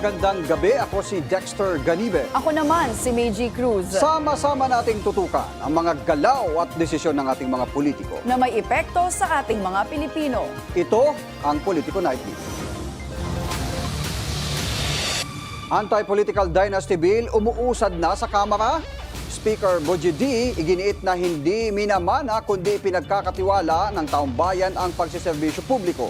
Magandang gabi, ako si Dexter Ganibe. Ako naman, si Meiji Cruz, Sama-sama nating tutukan ang mga galaw at desisyon ng ating mga politiko. na may epekto sa ating mga Pilipino. Ito ang Politico Nightly. Anti-political dynasty bill umuusad na sa Kamara. Speaker Bojidi iginiit na hindi minamana kundi pinagkakatiwala ng taong bayan ang pagsiservisyo publiko.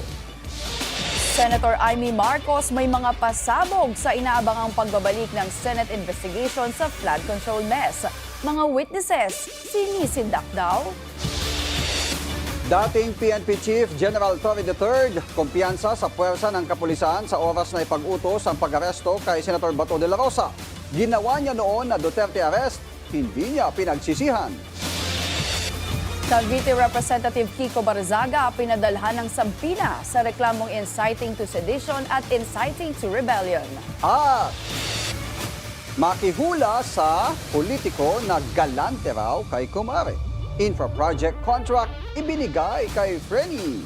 Senator Amy Marcos may mga pasabog sa inaabangang pagbabalik ng Senate investigation sa flood control mess. Mga witnesses, sinisindak daw? Dating PNP Chief General Torre III, kumpiyansa sa puwersa ng kapulisan sa oras na ipag-utos ang pag-aresto kay Senator Bato de la Rosa. Ginawa niya noon na Duterte arrest, hindi niya pinagsisihan. Cavite Representative Kiko Barzaga pinadalhan ng sampina sa reklamong inciting to sedition at inciting to rebellion. At makihula sa politiko na galante raw kay Kumare. Infra project contract ibinigay kay Frenny.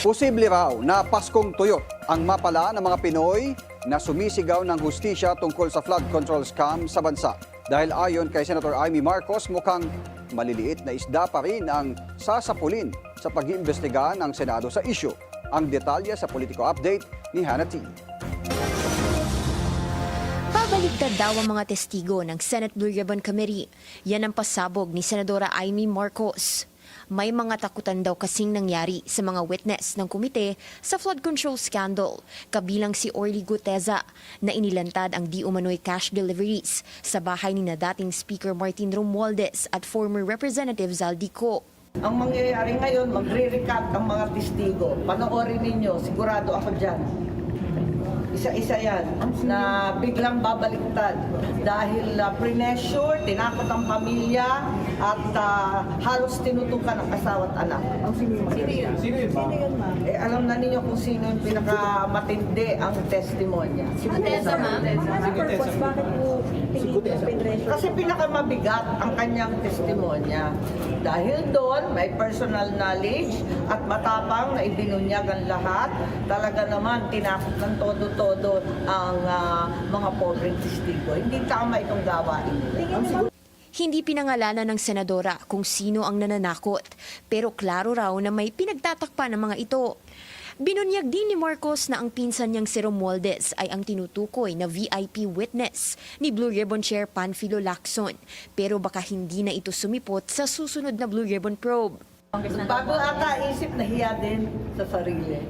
Posible raw na Paskong Tuyot ang mapala ng mga Pinoy na sumisigaw ng hustisya tungkol sa flood control scam sa bansa. Dahil ayon kay Senator Amy Marcos, mukhang maliliit na isda pa rin ang sasapulin sa pag-iimbestiga ng Senado sa issue. Ang detalye sa Politico Update ni Hannah T. Babaligtad daw ang mga testigo ng Senate Blue Ribbon Committee. Yan ang pasabog ni Senadora Amy Marcos. May mga takutan daw kasing nangyari sa mga witness ng komite sa flood control scandal, kabilang si Orly Guteza na inilantad ang di umano'y cash deliveries sa bahay ni na dating Speaker Martin Romualdez at former Representative Zaldico. Ang mangyayari ngayon, magre-recant ang mga testigo. Panoorin ninyo, sigurado ako dyan. Isa-isa yan na biglang babaliktad dahil uh, pre-measure, tinakot ang pamilya at ah, halos tinutukan ang asawa at anak. Sino yun? Sino yun, Eh, alam na ninyo kung sino yung pinakamatindi ang testimonya. Kasi pinakamabigat ang kanyang testimonya. Dahil doon, may personal knowledge at matapang na ibinunyag ang lahat. Talaga naman, tinakot ng todo-todo ang ah, mga pobreng testigo. Hindi tama itong gawain nila. Hindi pinangalanan ng senadora kung sino ang nananakot, pero klaro raw na may pinagtatakpan ng mga ito. Binunyag din ni Marcos na ang pinsan niyang si Romualdez ay ang tinutukoy na VIP witness ni Blue Ribbon Chair Panfilo Lacson, pero baka hindi na ito sumipot sa susunod na Blue Ribbon probe. Bago ata isip, nahiya din sa sarili.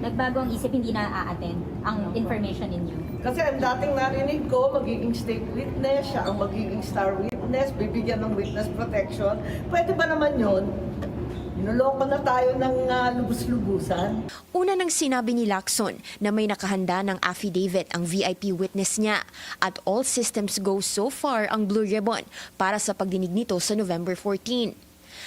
nagbago ang isip, hindi na a-attend ang information ninyo. Kasi ang dating narinig ko, magiging state witness, siya ang magiging star witness, bibigyan ng witness protection. Pwede ba naman yun? Niloloko na tayo ng ah, lubus-lubusan. Una nang sinabi ni Lacson na may nakahanda ng affidavit ang VIP witness niya at all systems go so far ang Blue Ribbon para sa pagdinig nito sa November 14.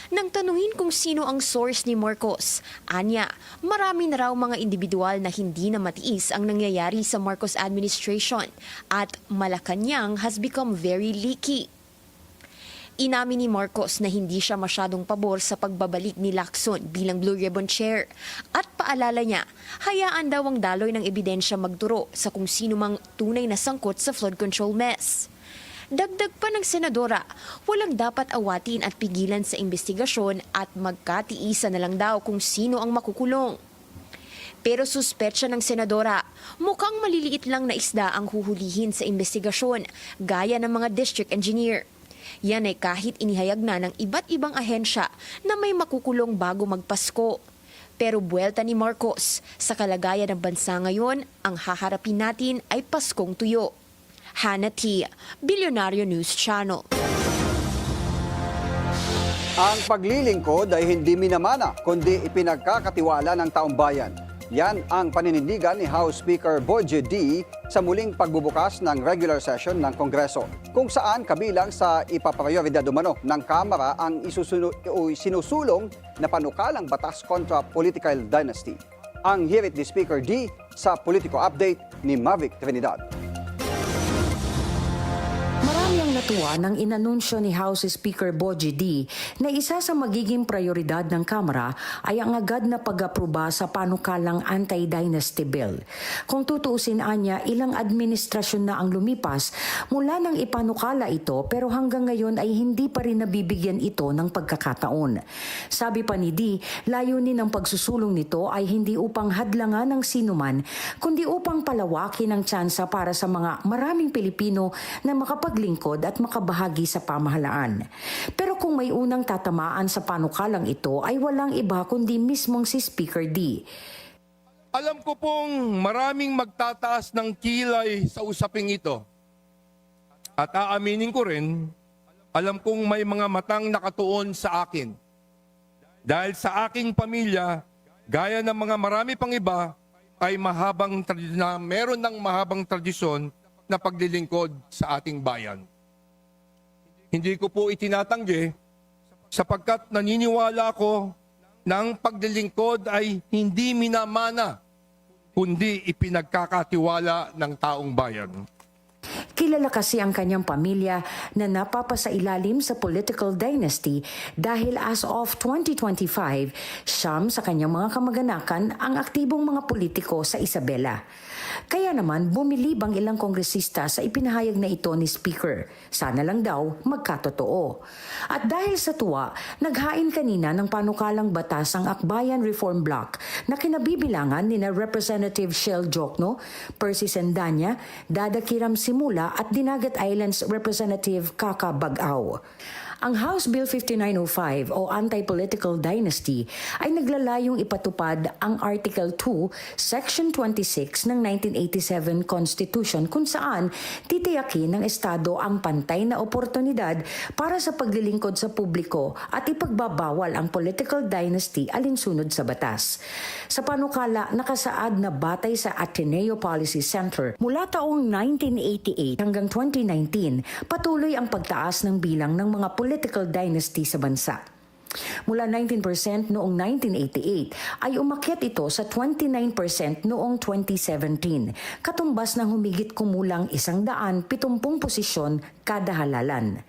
Nang tanungin kung sino ang source ni Marcos, anya, marami na raw mga individual na hindi na matiis ang nangyayari sa Marcos administration at Malacanang has become very leaky. Inamin ni Marcos na hindi siya masyadong pabor sa pagbabalik ni Lacson bilang Blue Ribbon Chair at paalala niya, hayaan daw ang daloy ng ebidensya magturo sa kung sino mang tunay na sangkot sa flood control mess. Dagdag pa ng senadora, walang dapat awatin at pigilan sa investigasyon at magkatiisa na lang daw kung sino ang makukulong. Pero suspetsya ng senadora, mukhang maliliit lang na isda ang huhulihin sa investigasyon, gaya ng mga district engineer. Yan ay kahit inihayag na ng iba't ibang ahensya na may makukulong bago magpasko. Pero buwelta ni Marcos, sa kalagayan ng bansa ngayon, ang haharapin natin ay Paskong Tuyo. Hannah T., Billionario News Channel. Ang paglilingkod ay hindi minamana, kundi ipinagkakatiwala ng taong bayan. Yan ang paninindigan ni House Speaker Boje D sa muling pagbubukas ng regular session ng Kongreso, kung saan kabilang sa ipaprioridad umano ng Kamara ang sinusulong na panukalang batas kontra political dynasty. Ang hirit ni Speaker D sa Politico Update ni Mavic Trinidad. Natuwa nang inanunsyo ni House Speaker Boji D na isa sa magiging prioridad ng Kamara ay ang agad na pag-aproba sa panukalang anti-dynasty bill. Kung tutuusin anya, ilang administrasyon na ang lumipas mula nang ipanukala ito pero hanggang ngayon ay hindi pa rin nabibigyan ito ng pagkakataon. Sabi pa ni D, layunin ng pagsusulong nito ay hindi upang hadlangan ng sinuman, kundi upang palawakin ang tsansa para sa mga maraming Pilipino na makapaglingkod at makabahagi sa pamahalaan. Pero kung may unang tatamaan sa panukalang ito ay walang iba kundi mismong si Speaker D. Alam ko pong maraming magtataas ng kilay sa usaping ito. At aaminin ko rin, alam kong may mga matang nakatuon sa akin. Dahil sa aking pamilya, gaya ng mga marami pang iba, ay mahabang na meron ng mahabang tradisyon na paglilingkod sa ating bayan. Hindi ko po itinatanggi sapagkat naniniwala ako ang paglilingkod ay hindi minamana kundi ipinagkakatiwala ng taong bayan. Kilala kasi ang kanyang pamilya na napapasailalim sa political dynasty dahil as of 2025, siyam sa kanyang mga kamag-anakan ang aktibong mga politiko sa Isabela. Kaya naman bumilibang ilang kongresista sa ipinahayag na ito ni Speaker. Sana lang daw magkatotoo. At dahil sa tuwa, naghain kanina ng panukalang batas ang Akbayan Reform Bloc na kinabibilangan ni na Representative Shell Jokno, Percy Sendanya, Dada Kiram Simula at Dinagat Islands Representative Kaka Bagaw. Ang House Bill 5905 o Anti-Political Dynasty ay naglalayong ipatupad ang Article 2, Section 26 ng 1987 Constitution kung saan titiyakin ng Estado ang pantay na oportunidad para sa paglilingkod sa publiko at ipagbabawal ang political dynasty alinsunod sa batas. Sa panukala, nakasaad na batay sa Ateneo Policy Center mula taong 1988 hanggang 2019, patuloy ang pagtaas ng bilang ng mga political dynasty sa bansa. Mula 19% noong 1988 ay umakyat ito sa 29% noong 2017, katumbas ng humigit kumulang 170 posisyon kada halalan.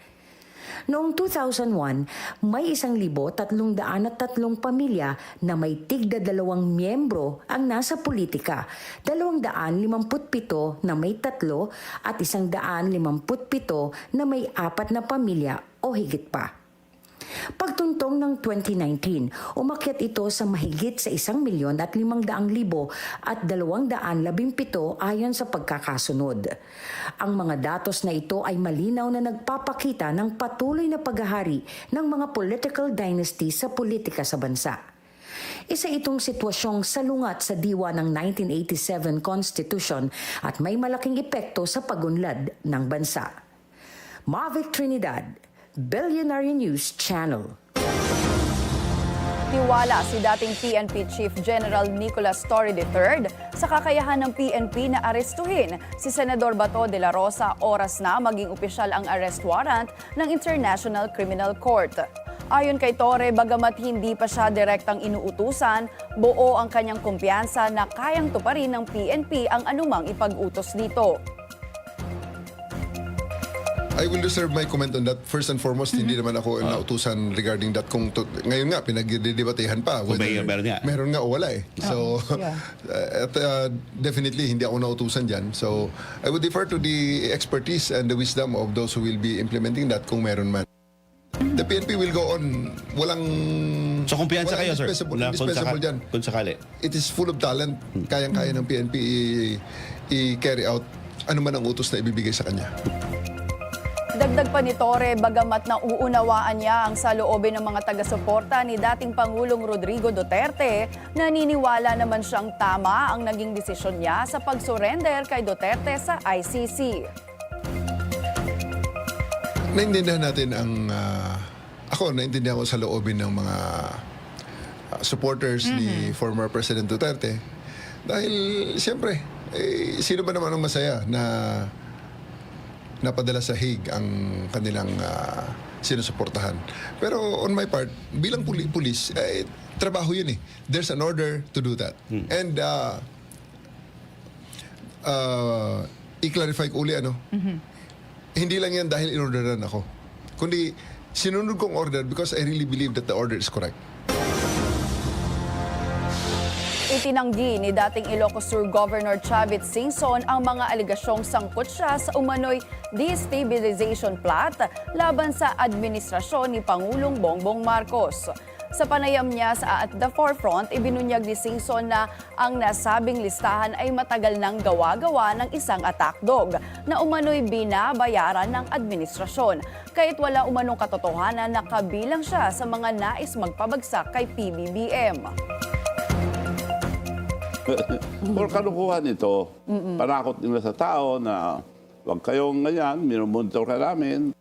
Noong 2001, may isang libo tatlong daan at tatlong pamilya na may tigda dalawang miyembro ang nasa politika, dalawang daan limamput pito na may tatlo at isang daan limamput pito na may apat na pamilya o higit pa. Pagtuntong ng 2019, umakyat ito sa mahigit sa isang milyon at limang daang libo at dalawang daan labing pito ayon sa pagkakasunod. Ang mga datos na ito ay malinaw na nagpapakita ng patuloy na paghahari ng mga political dynasty sa politika sa bansa. Isa itong sitwasyong salungat sa diwa ng 1987 Constitution at may malaking epekto sa pagunlad ng bansa. Mavic Trinidad, Billionaire News Channel. Tiwala si dating PNP Chief General Nicolas Torre III sa kakayahan ng PNP na arestuhin si Senador Bato de la Rosa oras na maging opisyal ang arrest warrant ng International Criminal Court. Ayon kay Torre, bagamat hindi pa siya direktang inuutusan, buo ang kanyang kumpiyansa na kayang tuparin ng PNP ang anumang ipag-utos dito. I will reserve my comment on that. First and foremost, hindi naman ako nautusan regarding that. Kung to, ngayon nga, pinagdidebatehan pa. Kung may- meron nga. Meron nga o wala eh. So, at, uh, definitely, hindi ako nautusan dyan. So, I would defer to the expertise and the wisdom of those who will be implementing that kung meron man. The PNP will go on. Walang... So kumpiyansa walang kayo, sir? indispensable, Na kung, indispensable saka, dyan. kung sakali. It is full of talent. Kayang-kaya ng PNP i- i-carry out ano man ang utos na ibibigay sa kanya. Dagdag pa ni Torre, bagamat nauunawaan niya ang saloobin ng mga taga-suporta ni dating Pangulong Rodrigo Duterte, naniniwala naman siyang tama ang naging desisyon niya sa pag-surrender kay Duterte sa ICC. Naintindihan natin ang... ah, ako, naintindihan ko sa loobin ng mga ah, supporters ni former President Duterte. Dahil, siyempre, eh, sino ba naman ang masaya na napadala sa Hague ang kanilang ah, sinusuportahan. Pero on my part, bilang puli- pulis, eh, trabaho yun eh. There's an order to do that. And uh, uh, i-clarify ko uli ano, hindi lang yan dahil inorderan ako. Kundi sinunod kong order because I really believe that the order is correct. Itinanggi ni dating Ilocos Sur Governor Chavit Singson ang mga aligasyong sangkot siya sa umano'y destabilization plot laban sa administrasyon ni Pangulong Bongbong Marcos. Sa panayam niya sa At the Forefront, ibinunyag ni Singson na ang nasabing listahan ay matagal nang gawa-gawa ng isang attack dog na umano'y binabayaran ng administrasyon. Kahit wala umanong katotohanan na kabilang siya sa mga nais magpabagsak kay PBBM. For kalukuhan ito, panakot nila sa tao na huwag kayong ganyan, minumonitor ka namin.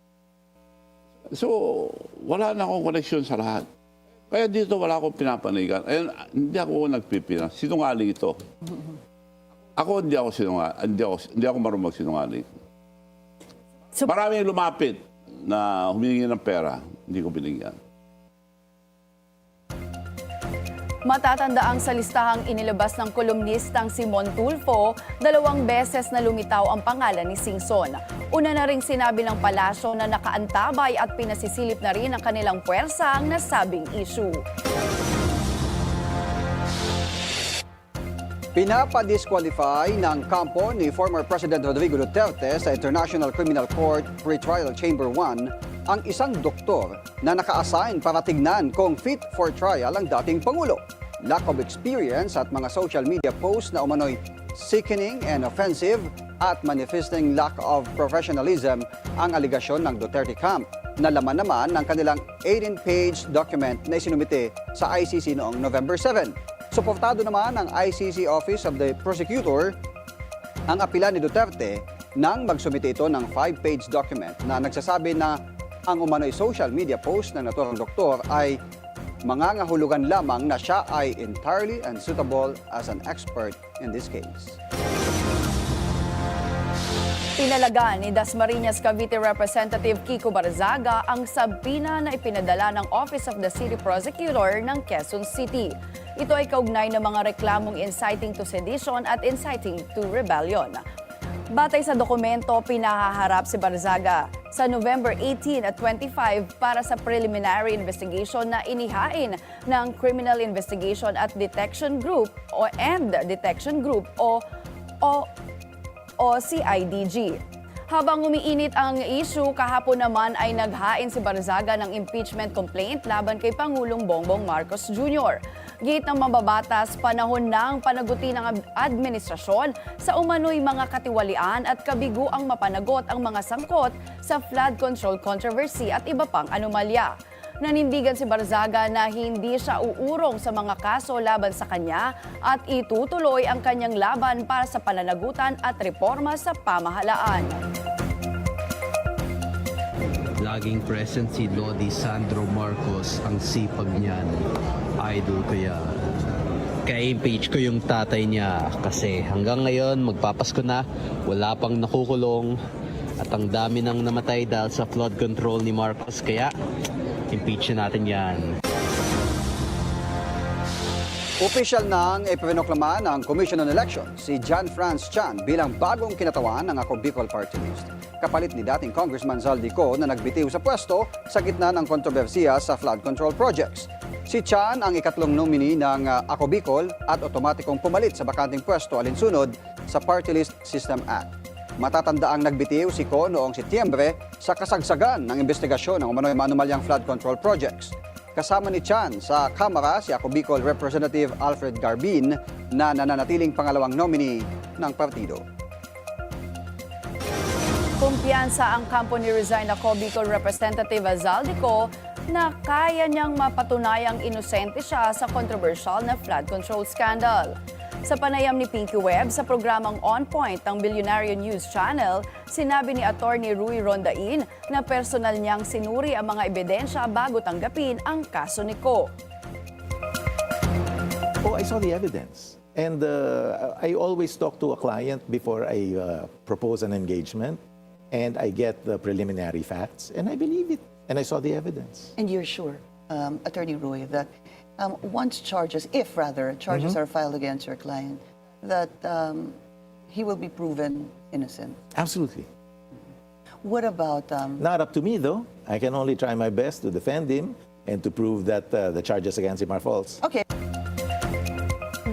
So, wala na akong connection sa lahat. Kaya dito wala akong pinapanigan. Ayun, hindi ako nagpipina. Sinungaling ito. Ako hindi ako sinungaling. Hindi ako, hindi ako marunong magsinungaling. So- Maraming lumapit na humingi ng pera. Hindi ko binigyan. Matatandaang sa listahang inilabas ng kolumnistang Simon Tulfo, dalawang beses na lumitaw ang pangalan ni Singson. Una na ring sinabi ng palasyo na nakaantabay at pinasisilip na rin ang kanilang puwersa ang nasabing issue. Pinapa-disqualify ng kampo ni former President Rodrigo Duterte sa International Criminal Court Pretrial Chamber 1 ang isang doktor na naka-assign para tignan kung fit for trial ang dating Pangulo. Lack of experience at mga social media posts na umano'y sickening and offensive at manifesting lack of professionalism ang aligasyon ng Duterte camp na laman naman ng kanilang 18-page document na isinumite sa ICC noong November 7. Suportado naman ng ICC Office of the Prosecutor ang apila ni Duterte nang magsumite ito ng 5-page document na nagsasabi na ang umano'y social media post ng naturang doktor ay mangangahulugan lamang na siya ay entirely unsuitable as an expert in this case. Pinalaga ni Dasmariñas Cavite Representative Kiko Barzaga ang sabina na ipinadala ng Office of the City Prosecutor ng Quezon City. Ito ay kaugnay ng mga reklamong inciting to sedition at inciting to rebellion. Batay sa dokumento, pinahaharap si Barzaga sa November 18 at 25 para sa preliminary investigation na inihain ng Criminal Investigation at Detection Group o and Detection Group o o o CIDG. Habang umiinit ang issue, kahapon naman ay naghain si Barzaga ng impeachment complaint laban kay Pangulong Bongbong Marcos Jr. Gate ng mababatas, panahon ng panaguti ng ad- administrasyon sa umano'y mga katiwalian at kabigo ang mapanagot ang mga sangkot sa flood control controversy at iba pang anomalya. Nanindigan si Barzaga na hindi siya uurong sa mga kaso laban sa kanya at itutuloy ang kanyang laban para sa pananagutan at reforma sa pamahalaan. Laging present si Lodi Sandro Marcos, ang sipag niyan. Idol ko yan. Ka-impeach ko yung tatay niya kasi hanggang ngayon magpapasko na, wala pang nakukulong at ang dami nang namatay dahil sa flood control ni Marcos kaya impeach na natin yan. Opisyal nang ipinoklama ng Commission on Elections si John Franz Chan bilang bagong kinatawan ng Ako Bicol Party List. Kapalit ni dating Congressman Zaldico na nagbitiw sa pwesto sa gitna ng kontrobersiya sa flood control projects. Si Chan ang ikatlong nominee ng uh, Ako Bicol at otomatikong pumalit sa bakanting pwesto alinsunod sa Party List System Act. Matatandaang nagbitiw si Ko noong Setyembre sa kasagsagan ng investigasyon ng umano'y manumalyang flood control projects. Kasama ni Chan sa Kamara si Ako Bicol Representative Alfred Garbin na nananatiling pangalawang nominee ng partido. Kumpiyansa ang kampo ni Resign ako Bicol Representative Azaldico na kaya niyang mapatunayang inosente siya sa controversial na flood control scandal. Sa panayam ni Pinky Webb sa programang On Point ng Billionaire News Channel, sinabi ni Attorney Rui Rondain na personal niyang sinuri ang mga ebidensya bago tanggapin ang kaso ni Ko. Oh, I saw the evidence. And uh, I always talk to a client before I uh, propose an engagement. And I get the preliminary facts. And I believe it. And I saw the evidence. And you're sure, um, Attorney Roy, that um, once charges, if rather charges are filed against your client, that um, he will be proven innocent? Absolutely. What about um, Not up to me, though. I can only try my best to defend him and to prove that uh, the charges against him are false. okay?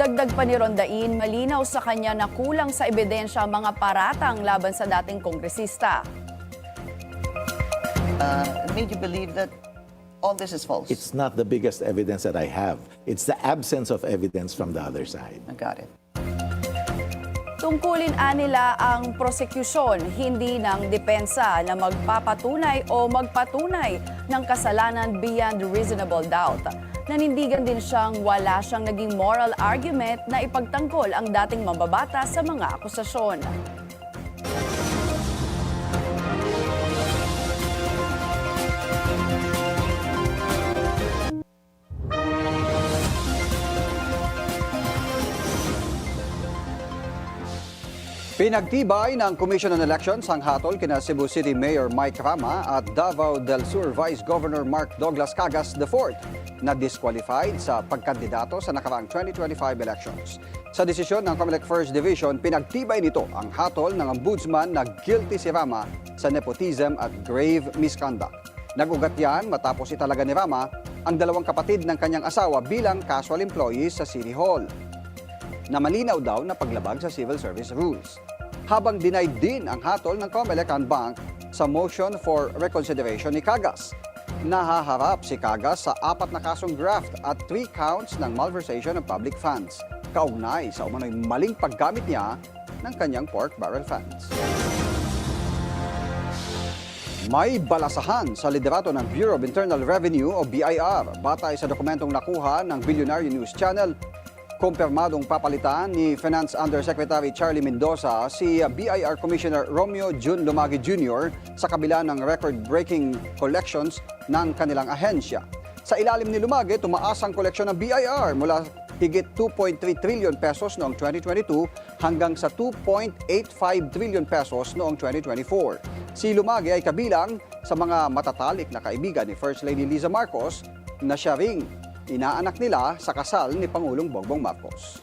Dagdag pa ni Rondain, malinaw sa kanya na kulang sa ebidensya ang mga paratang laban sa dating kongresista. Uh, made you believe that all this is false. It's not the biggest evidence that I have. It's the absence of evidence from the other side. I got it. Tungkulin anila ang prosekusyon, hindi ng depensa na magpapatunay o magpatunay ng kasalanan beyond reasonable doubt. Nanindigan din siyang wala siyang naging moral argument na ipagtanggol ang dating mambabata sa mga akusasyon. Pinagtibay ng Commission on Elections ang hatol kina Cebu City Mayor Mike Rama at Davao del Sur Vice Governor Mark Douglas Cagas IV na disqualified sa pagkandidato sa nakaraang 2025 elections. Sa desisyon ng Comelec First Division, pinagtibay nito ang hatol ng ombudsman na guilty si Rama sa nepotism at grave misconduct. Nagugat yan matapos italaga ni Rama ang dalawang kapatid ng kanyang asawa bilang casual employees sa City Hall na malinaw daw na paglabag sa civil service rules. Habang denied din ang hatol ng Comelec and Bank sa motion for reconsideration ni Cagas. Nahaharap si Cagas sa apat na kasong graft at three counts ng malversation of public funds, kaugnay sa umano'y maling paggamit niya ng kanyang pork barrel funds. May balasahan sa liderato ng Bureau of Internal Revenue o BIR batay sa dokumentong nakuha ng Billionaire News Channel. Kumpirmadong papalitan ni Finance Undersecretary Charlie Mendoza si BIR Commissioner Romeo Jun Lumagi Jr. sa kabila ng record-breaking collections ng kanilang ahensya. Sa ilalim ni Lumagi, tumaas ang koleksyon ng BIR mula higit 2.3 trillion pesos noong 2022 hanggang sa 2.85 trillion pesos noong 2024. Si Lumagi ay kabilang sa mga matatalik na kaibigan ni First Lady Liza Marcos na siya ring inaanak nila sa kasal ni Pangulong Bongbong Marcos.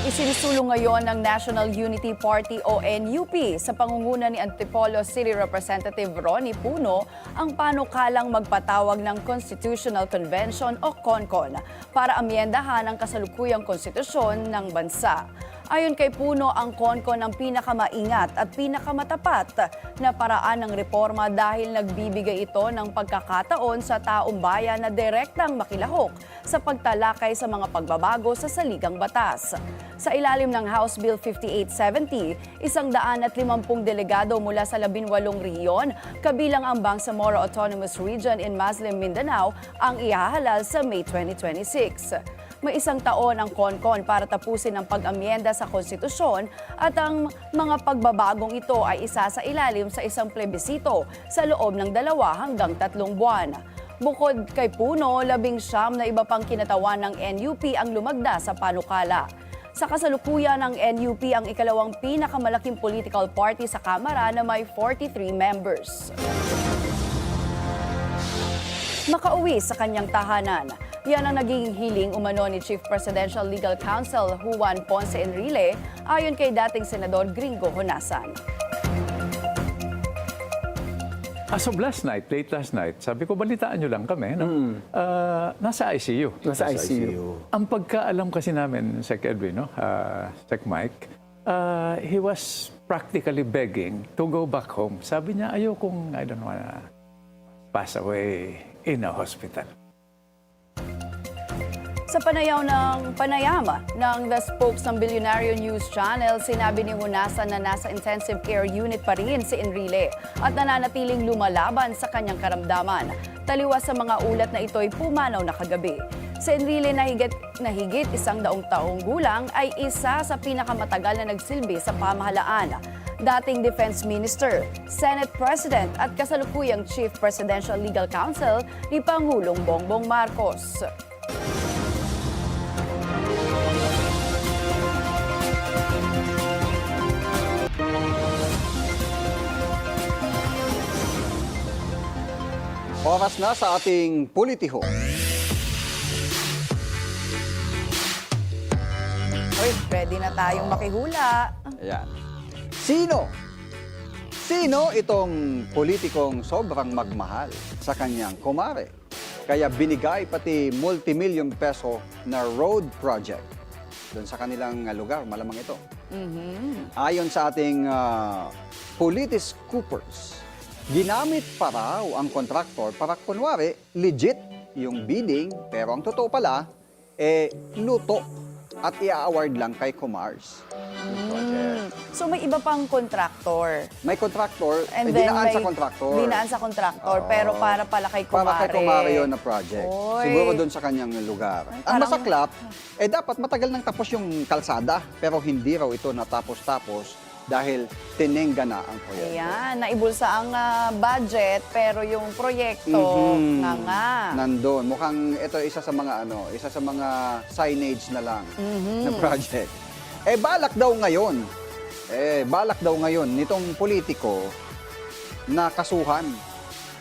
Isinusulong ngayon ng National Unity Party o NUP sa pangunguna ni Antipolo City Representative Ronnie Puno ang panukalang magpatawag ng Constitutional Convention o CONCON para amyendahan ang kasalukuyang konstitusyon ng bansa. Ayon kay Puno, ang CONCON ang pinakamaingat at pinakamatapat na paraan ng reforma dahil nagbibigay ito ng pagkakataon sa taong bayan na direktang makilahok sa pagtalakay sa mga pagbabago sa saligang batas. Sa ilalim ng House Bill 5870, isang daan at limampung delegado mula sa labinwalong rehiyon, kabilang ang Bangsamoro Autonomous Region in Muslim Mindanao, ang ihahalal sa May 2026. May isang taon ang CONCON para tapusin ang pag-amyenda sa konstitusyon at ang mga pagbabagong ito ay isa sa ilalim sa isang plebisito sa loob ng dalawa hanggang tatlong buwan. Bukod kay Puno, labing siyam na iba pang kinatawan ng NUP ang lumagda sa panukala. Sa kasalukuyan ng NUP ang ikalawang pinakamalaking political party sa Kamara na may 43 members. Makauwi sa kanyang tahanan. Yan ang naging hiling umano ni Chief Presidential Legal Counsel Juan Ponce Enrile ayon kay dating Senador Gringo Honasan. As of last night, late last night, sabi ko, balitaan nyo lang kami. No? Ah, nasa ICU. Nasa ICU. Ang pagkaalam kasi namin, Sec Edwin, no? Ah, Sec Mike, ah, he was practically begging to go back home. Sabi niya, ayokong, I don't wanna pass away in a hospital. Sa panayaw ng panayama ng The Spokes ng Billionaire News Channel, sinabi ni Hunasan na nasa intensive care unit pa rin si Enrile at nananatiling lumalaban sa kanyang karamdaman. Taliwas sa mga ulat na ito'y pumanaw na kagabi. Si Enrile na higit, na higit isang daong taong gulang ay isa sa pinakamatagal na nagsilbi sa pamahalaan. Dating Defense Minister, Senate President at kasalukuyang Chief Presidential Legal Counsel ni Pangulong Bongbong Marcos. Oras na sa ating politiho. Uy, ready na tayong makihula. Ayan. Sino Sino itong politikong sobrang magmahal sa kanyang kumare? Kaya binigay pati multimillion peso na road project doon sa kanilang lugar, malamang ito. Ayon sa ating uh, Politis Coopers, ginamit pa raw ang kontraktor para kunwari legit yung bidding pero ang totoo pala, eh luto at i-award lang kay Kumars. yung project. So may iba pang contractor. May contractor, And eh, then dinaan may sa contractor. Dinaan sa contractor, Oo. pero para pala kay Kumare. Para kay Kumare yun na project. Oy. Siguro doon sa kanyang lugar. Ang parang- masaklap, eh dapat matagal nang tapos yung kalsada, pero hindi raw ito natapos-tapos dahil tinengga na ang proyekto. Ayan, naibulsa ang ah, budget, pero yung proyekto, Mhm. nga nga. Nandun. Mukhang ito isa sa mga ano, isa sa mga signage na lang Mhm. na project. Eh balak daw ngayon. Eh balak daw ngayon nitong politiko na kasuhan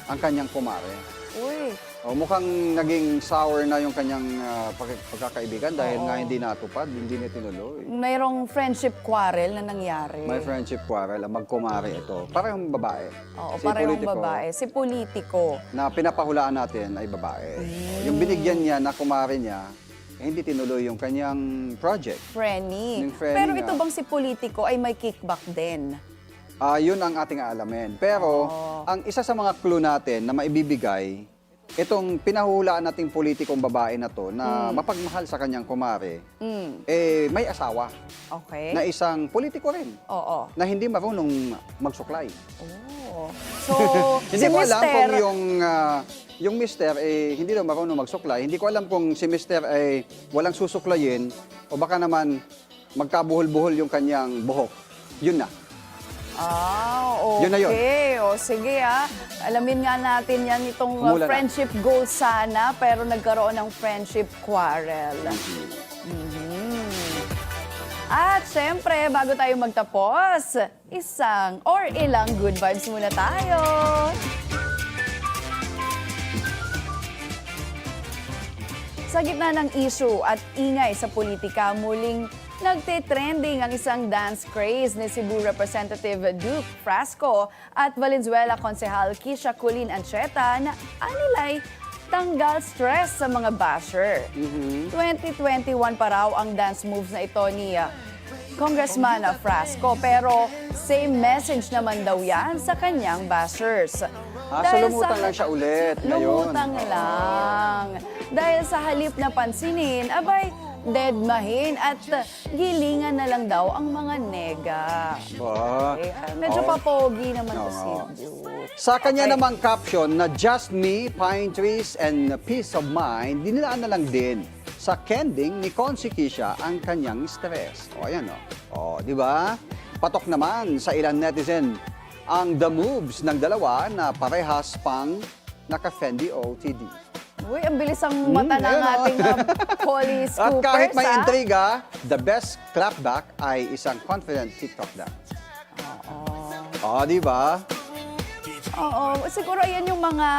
ang kanyang kumare. Uy, O, mukhang naging sour na yung kanyang ah, pag- pagkakaibigan dahil Oo. nga hindi natupad, hindi na tinuloy. mayroong friendship quarrel na nangyari. May friendship quarrel, ang magkumare ito. Parang babae. Oo, Si parehong politiko babae. Si politiko. Na pinapahulaan natin ay babae. Mm. Yung binigyan niya na kumare niya, eh, hindi tinuloy yung kanyang project. Frenny. Yung Frenny Pero nga. ito bang si politiko ay may kickback din? Ah, yun ang ating aalamin. Pero Oo. ang isa sa mga clue natin na maibibigay, itong pinahulaan nating politikong babae na to na mapagmahal sa kanyang kumare, Mm, eh may asawa okay. na isang politiko rin Oo. na hindi marunong magsuklay. Oh. So, Hindi si ko alam Mister, kung yung ah, yung mister eh hindi daw marunong magsuklay. Hindi ko alam kung si mister ay walang susuklayin o baka naman magkabuhol-buhol yung kanyang buhok. Yun na. Ah, okay. Yun na yun. O, sige ah. Alamin nga natin yan itong uh, Umulan na. friendship goal sana, pero nagkaroon ng friendship quarrel. Mhm. At syempre, bago tayo magtapos, isang or ilang good vibes muna tayo. Sa gitna ng issue at ingay sa politika, muling nagtitrending ang isang dance craze ni Cebu Representative Duke Frasco at Valenzuela Konsehal Kisha Colin Ancheta na anilay tanggal stress sa mga basher. 2021 pa raw ang dance moves na ito ni uh, Congressman Frasco pero same message naman daw yan sa kanyang bashers. Ah, so Dahil lumutang sa- lang siya ulit ngayon. Lumutang lang. Dahil sa halip na pansinin, abay, deadmahin at gilingan na lang daw ang mga nega. Ba? Eh, ah, medyo Oh. papogi naman to si. Duke. Sa kanya Okay. namang caption na Just Me, Pine Trees, and Peace of Mind, dinilaan na lang din sa kending ni Consi Kisha ang kanyang stress. O, ayan o. O, di ba? Patok naman sa ilang netizen ang the moves ng dalawa na parehas pang naka-Fendi OTD. Uy, ang bilis ang mata ng ayun, oh. ating Polly At Scoopers, kahit may ah. intriga, the best clapback ay isang confident TikTok dance. Oo. di ba? Oo, siguro ayan yung mga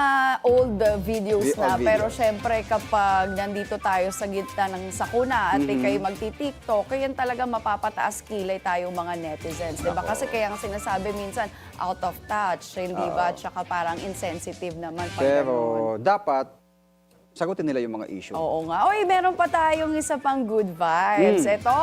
old videos Vi- na. old Pero videos. syempre kapag nandito tayo sa gitna ng sakuna at Mhm. kayo magti-tiktok, kaya talaga mapapataas kilay tayong mga netizens. Diba? Kasi kaya ang sinasabi minsan, out of touch, hindi ba? Tsaka parang insensitive naman. pag ganun. Pero dapat sagutin nila yung mga issue. Oo nga. Oy, meron pa tayong isa pang good vibes. Mm. Ito.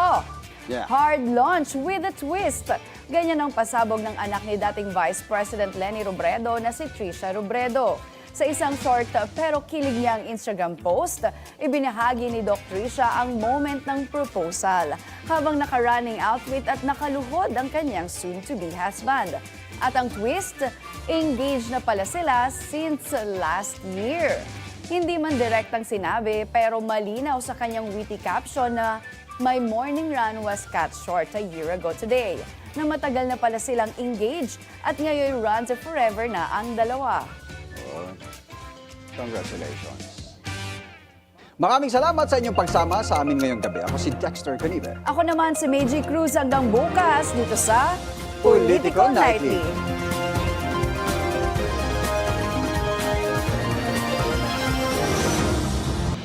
Yeah. Hard launch with a twist. Ganyan ang pasabog ng anak ni dating Vice President Lenny Robredo na si Trisha Robredo. Sa isang short pero kilig niyang Instagram post, ibinahagi ni Doc Trisha ang moment ng proposal habang naka-running outfit at nakaluhod ang kanyang soon-to-be husband. At ang twist, engaged na pala sila since last year. Hindi man direktang sinabi pero malinaw sa kanyang witty caption na My morning run was cut short a year ago today na matagal na pala silang engaged at ngayon run to forever na ang dalawa. Oo. Congratulations. Maraming salamat sa inyong pagsama sa amin ngayong gabi. Ako si Dexter Canive. Ako naman si Meiji Cruz hanggang bukas dito sa Politico Politico Nightly. Nightly.